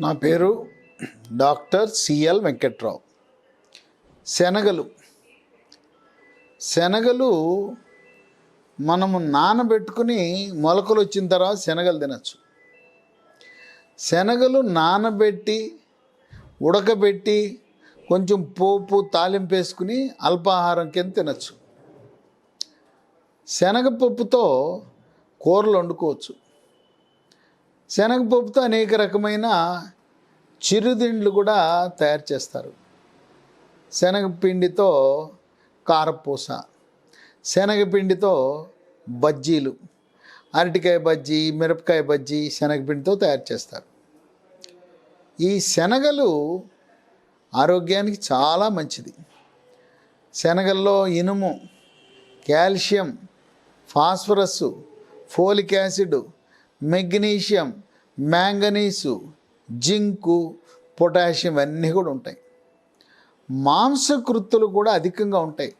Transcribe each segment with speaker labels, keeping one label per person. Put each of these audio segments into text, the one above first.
Speaker 1: నా పేరు doctor CL Venkatrao. శనగలు. శనగలు మనము నానబెట్టుకుని మొలకలు వచ్చిన తర్వాత శనగలు తినచ్చు. శనగలు నానబెట్టి ఉడకబెట్టి కొంచెం పోపు తాలింపు వేసుకుని అల్పాహారం కింద తినచ్చు. శనగపప్పుతో కూరలు వండుకోవచ్చు. శనగపప్పుతో అనేక రకమైన చిరుతిండ్లు కూడా తయారు చేస్తారు. శనగపిండితో కారపూస శనగపిండితో బజ్జీలు అరటికాయ బజ్జీ మిరపకాయ బజ్జీ శనగపిండితో తయారు చేస్తారు. ఈ శనగలు ఆరోగ్యానికి చాలా మంచిది. శనగల్లో ఇనుము calcium phosphorus folic acid magnesium manganese zinc potassium అన్నీ కూడా ఉంటాయి. మాంసకృత్తులు కూడా అధికంగా ఉంటాయి.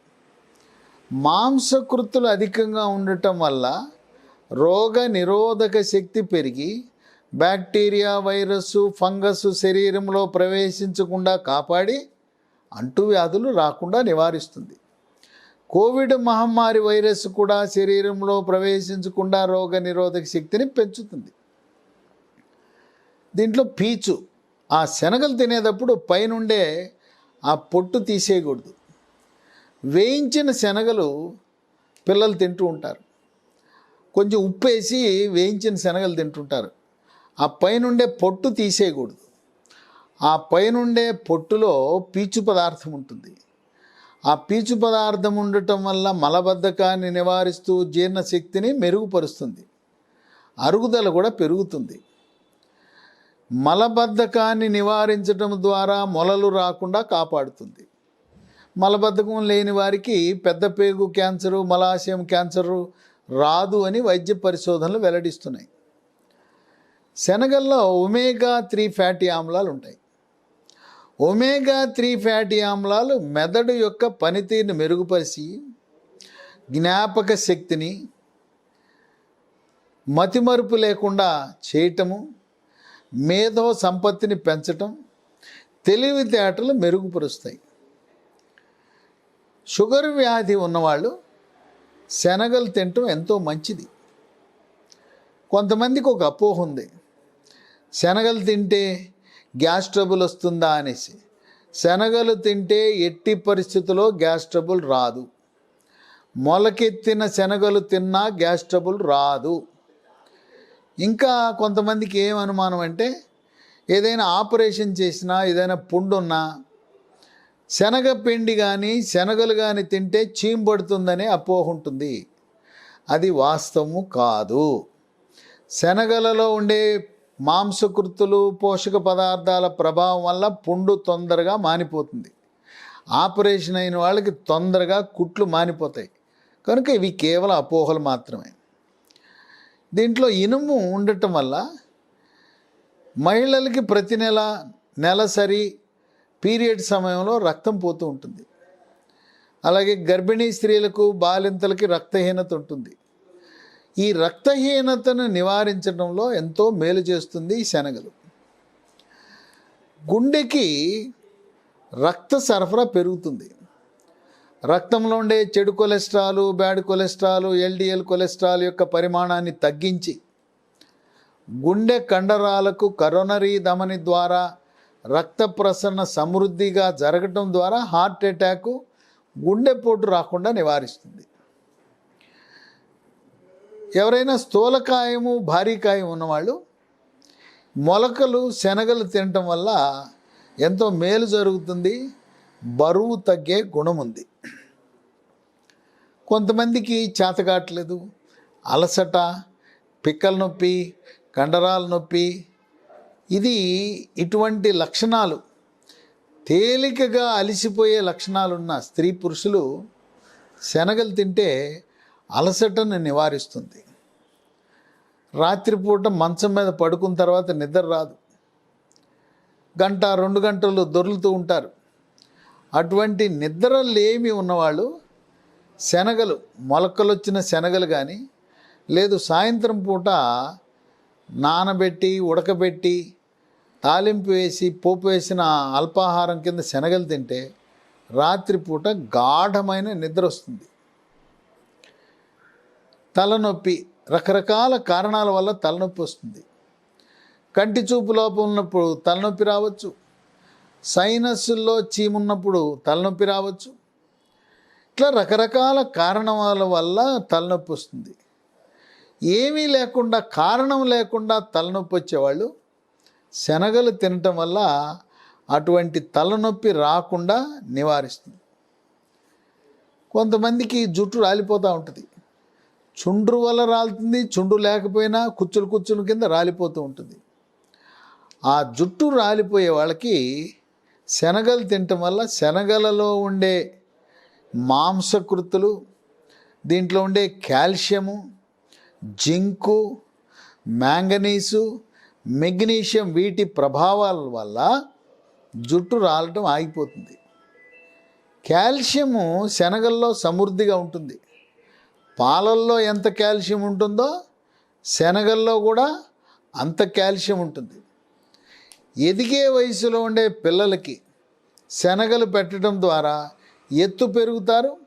Speaker 1: మాంసకృత్తులు అధికంగా ఉండటం వల్ల రోగ నిరోధక శక్తి పెరిగి బ్యాక్టీరియా వైరస్ ఫంగస్ శరీరంలో ప్రవేశించకుండా కాపాడి అంటువ్యాధులు రాకుండా నివారిస్తుంది. కోవిడ్ మహమ్మారి వైరస్ కూడా శరీరంలో ప్రవేశించకుండా రోగ నిరోధక శక్తిని పెంచుతుంది. దీంట్లో పీచు. ఆ శనగలు తినేటప్పుడు పైనుండే ఆ పొట్టు తీసేయకూడదు. వేయించిన శనగలు పిల్లలు తింటూ ఉంటారు. కొంచెం ఉప్పు వేసి వేయించిన శనగలు తింటుంటారు. ఆ పైనుండే పొట్టు తీసేయకూడదు. ఆ పైనుండే పొట్టులో పీచు పదార్థం ఉంటుంది. ఆ పీచు పదార్థం ఉండటం వల్ల మలబద్ధకాన్ని నివారిస్తూ జీర్ణశక్తిని మెరుగుపరుస్తుంది. అరుగుదల కూడా పెరుగుతుంది. మలబద్ధకాన్ని నివారించడం ద్వారా మొలలు రాకుండా కాపాడుతుంది. మలబద్ధకం లేని వారికి పెద్ద పేగు క్యాన్సరు మలాశయం క్యాన్సరు రాదు అని వైద్య పరిశోధనలు వెల్లడిస్తున్నాయి. శనగల్లో ఒమేగా త్రీ ఫ్యాటీ ఆమ్లాలు ఉంటాయి. ఒమేగా త్రీ ఫ్యాటీ ఆమ్లాలు మెదడు యొక్క పనితీరుని మెరుగుపరిచి జ్ఞాపక శక్తిని మతిమరుపు లేకుండా చేయటము మేధో సంపత్తిని పెంచటం తెలివితేటలు మెరుగుపరుస్తాయి. షుగర్ వ్యాధి ఉన్నవాళ్ళు శనగలు తినటం ఎంతో మంచిది. కొంతమందికి ఒక అపోహ ఉంది. శనగలు తింటే గ్యాస్ ట్రబుల్ వస్తుందా అనేసి. శనగలు తింటే ఎట్టి పరిస్థితుల్లో గ్యాస్ ట్రబుల్ రాదు. మొలకెత్తిన శనగలు తిన్నా గ్యాస్ ట్రబుల్ రాదు. ఇంకా కొంతమందికి ఏం అనుమానం అంటే ఏదైనా ఆపరేషన్ చేసినా ఏదైనా పుండున్నా శనగపిండి కానీ శనగలు కానీ తింటే చీంబడుతుందనే అపోహ ఉంటుంది. అది వాస్తవము కాదు. శనగలలో ఉండే మాంసకృతులు పోషక పదార్థాల ప్రభావం వల్ల పుండు తొందరగా మానిపోతుంది. ఆపరేషన్ అయిన వాళ్ళకి తొందరగా కుట్లు మానిపోతాయి. కనుక ఇవి కేవలం అపోహలు మాత్రమే. దీంట్లో ఇనుము ఉండటం వల్ల మహిళలకి ప్రతి నెల నెలసరి పీరియడ్ సమయంలో రక్తం పోతూ ఉంటుంది. అలాగే గర్భిణీ స్త్రీలకు బాలింతలకి రక్తహీనత ఉంటుంది. ఈ రక్తహీనతను నివారించడంలో ఎంతో మేలు చేస్తుంది ఈ శనగలు. గుండెకి రక్త సరఫరా పెరుగుతుంది. రక్తంలో ఉండే చెడు cholesterol bad cholesterol LDL cholesterol యొక్క పరిమాణాన్ని తగ్గించి గుండె కండరాలకు కరోనరీ ధమని ద్వారా రక్త ప్రసరణ సమృద్ధిగా జరగటం ద్వారా హార్ట్ అటాకు గుండెపోటు రాకుండా నివారిస్తుంది. ఎవరైనా స్థూలకాయము భారీ కాయం ఉన్నవాళ్ళు మొలకలు శనగలు తినటం వల్ల ఎంతో మేలు జరుగుతుంది బరువు తగ్గే గుణం ఉంది. కొంతమందికి చేతకాట్లేదు అలసట పిక్కల నొప్పి కండరాల నొప్పి. ఇది ఇటువంటి లక్షణాలు. తేలికగా అలిసిపోయే లక్షణాలున్న స్త్రీ పురుషులు శనగలు తింటే అలసటను నివారిస్తుంది. రాత్రిపూట మంచం మీద పడుకున్న తర్వాత నిద్ర రాదు. గంట రెండు గంటలు దొర్లుతూ ఉంటారు. అటువంటి నిద్ర లేమి ఉన్నవాళ్ళు శనగలు మొలకలు వచ్చిన శనగలు కానీ లేదు సాయంత్రం పూట నానబెట్టి ఉడకబెట్టి తాలింపు వేసి పోపు వేసిన అల్పాహారం కింద శనగలు తింటే రాత్రిపూట గాఢమైన నిద్ర వస్తుంది. తలనొప్పి రకరకాల కారణాల వల్ల తలనొప్పి వస్తుంది. కంటి చూపు లోపం ఉన్నప్పుడు తలనొప్పి రావచ్చు. సైనస్సుల్లో చీమున్నప్పుడు తలనొప్పి రావచ్చు. ఇట్లా రకరకాల కారణాల వల్ల తలనొప్పి వస్తుంది. ఏమీ లేకుండా కారణం లేకుండా తలనొప్పి వచ్చేవాళ్ళు శనగలు తినటం వల్ల అటువంటి తలనొప్పి రాకుండా నివారిస్తుంది. కొంతమందికి జుట్టు రాలిపోతూ ఉంటుంది. చుండ్రు వల్ల రాలుతుంది చుండ్రు లేకపోయినా కుచ్చులు కుచ్చుల కింద రాలిపోతూ ఉంటుంది. ఆ జుట్టు రాలిపోయే వాళ్ళకి శనగలు తినటం వల్ల శనగలలో ఉండే మాంసకృతులు దీంట్లో ఉండే కాల్షియము జింకు మ్యాంగనీసు మెగ్నీషియం వీటి ప్రభావాల వల్ల జుట్టు రాలటం ఆగిపోతుంది. కాల్షియము శనగల్లో సమృద్ధిగా ఉంటుంది. పాలల్లో ఎంత కాల్షియం ఉంటుందో శనగల్లో కూడా అంత కాల్షియం ఉంటుంది. ఎదిగే వయసులో ఉండే పిల్లలకి శనగలు పెట్టడం ద్వారా ఎత్తు పెరుగుతారు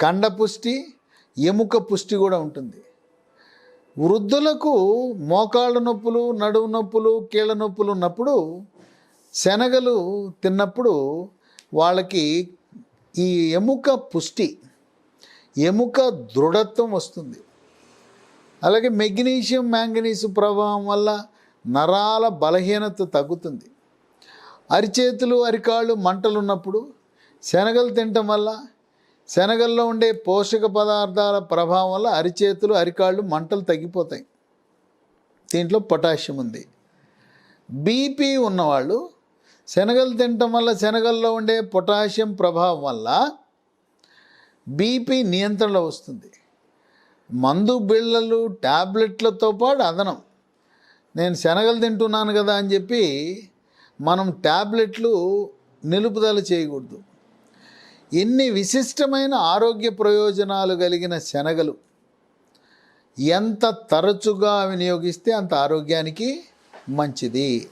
Speaker 1: కండ పుష్టి ఎముక పుష్టి కూడా ఉంటుంది. వృద్ధులకు మోకాళ్ళ నొప్పులు నడుము నొప్పులు కీళ్ళ నొప్పులు ఉన్నప్పుడు శనగలు తిన్నప్పుడు వాళ్ళకి ఈ ఎముక పుష్టి ఎముక దృఢత్వం వస్తుంది. అలాగే మెగ్నీషియం మ్యాంగనీస్ ప్రభావం వల్ల నరాల బలహీనత తగ్గుతుంది. అరిచేతులు అరికాళ్ళు మంటలు ఉన్నప్పుడు శనగలు తినటం వల్ల శనగల్లో ఉండే పోషక పదార్థాల ప్రభావం వల్ల అరిచేతులు అరికాళ్ళు మంటలు తగ్గిపోతాయి. దీంట్లో పొటాషియం ఉంది. బీపీ ఉన్నవాళ్ళు శనగలు తినటం వల్ల శనగల్లో ఉండే పొటాషియం ప్రభావం వల్ల బీపీ నియంత్రణలో వస్తుంది. మందు బిళ్ళలు ట్యాబ్లెట్లతో పాటు అదనం. నేను శనగలు తింటున్నాను కదా అని చెప్పి మనం ట్యాబ్లెట్లు నిలుపుదల చేయకూడదు. ఎన్ని విశిష్టమైన ఆరోగ్య ప్రయోజనాలు కలిగిన శనగలు? ఎంత తరచుగా వినియోగిస్తే అంత ఆరోగ్యానికి మంచిది?